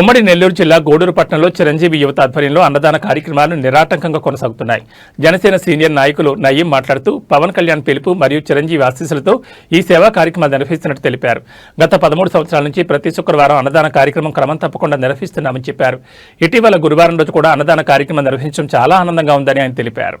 ఉమ్మడి నెల్లూరు జిల్లా గూడూరు పట్టణంలో చిరంజీవి యువత ఆధ్వర్యంలో అన్నదాన కార్యక్రమాలు నిరాటంకంగా కొనసాగుతున్నాయి. జనసేన సీనియర్ నాయకులు నయీం మాట్లాడుతూ పవన్ కళ్యాణ్ పిలుపు మరియు చిరంజీవి ఆశీస్సులతో ఈ సేవా కార్యక్రమాలు నిర్వహిస్తున్నట్టు తెలిపారు. గత పదమూడు సంవత్సరాల నుంచి ప్రతి శుక్రవారం అన్నదాన కార్యక్రమం క్రమం తప్పకుండా నిర్వహిస్తున్నామని చెప్పారు. ఇటీవల గురువారం రోజు కూడా అన్నదాన కార్యక్రమం నిర్వహించడం చాలా ఆనందంగా ఉందని ఆయన తెలిపారు.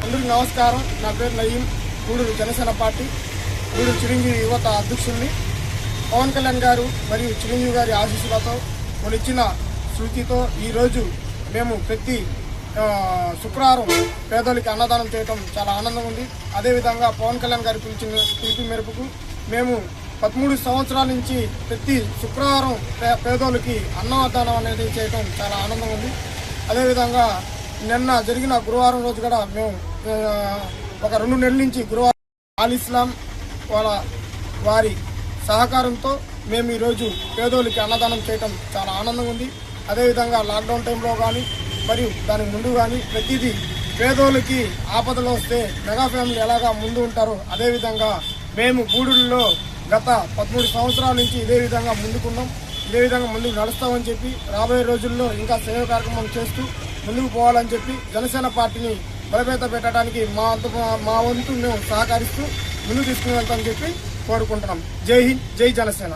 అందరికీ నమస్కారం. నా పేరు నయీం. గూడూరు జనసేన పార్టీ. గూడూరు చిరంజీవి యువత అధ్యక్షుల్ని పవన్ కళ్యాణ్ గారు మరియు చిరంజీవి గారి ఆశీస్సులతో వాళ్ళు ఇచ్చిన శృతితో ఈరోజు మేము ప్రతి శుక్రవారం పేదలకి అన్నదానం చేయటం చాలా ఆనందం ఉంది. అదేవిధంగా పవన్ కళ్యాణ్ గారి పిలిచిన పిలుపు మేరకు మేము పదమూడు సంవత్సరాల నుంచి ప్రతి శుక్రవారం పేదోళ్ళకి అన్నదానం అనేది చేయటం చాలా ఆనందం ఉంది. అదేవిధంగా నిన్న జరిగిన గురువారం రోజు కూడా మేము ఒక రెండు నెలల నుంచి గురువారం ఆల్ ఇస్లాం వాళ్ళ వారి సహకారంతో మేము ఈరోజు పేదోళ్ళకి అన్నదానం చేయటం చాలా ఆనందంగా ఉంది. అదేవిధంగా లాక్డౌన్ టైంలో కానీ మరియు దానికి ముందు కానీ ప్రతిదీ పేదోళ్ళకి ఆపదలు వస్తే మెగా ఫ్యామిలీ ఎలాగా ముందు ఉంటారో అదేవిధంగా మేము గూడూరులో గత పదమూడు సంవత్సరాల నుంచి ఇదే విధంగా ముందుకున్నాం. ఇదే విధంగా ముందుకు నడుస్తామని చెప్పి రాబోయే రోజుల్లో ఇంకా సేవ కార్యక్రమం చేస్తూ ముందుకు పోవాలని చెప్పి జనసేన పార్టీని బలపేత పెట్టడానికి మా మా వంతు మేము సహకరిస్తూ ముందుకు తీసుకుని వెళ్తామని చెప్పి కోరుకుంటున్నాం. జై హింద్ జై జనసేన.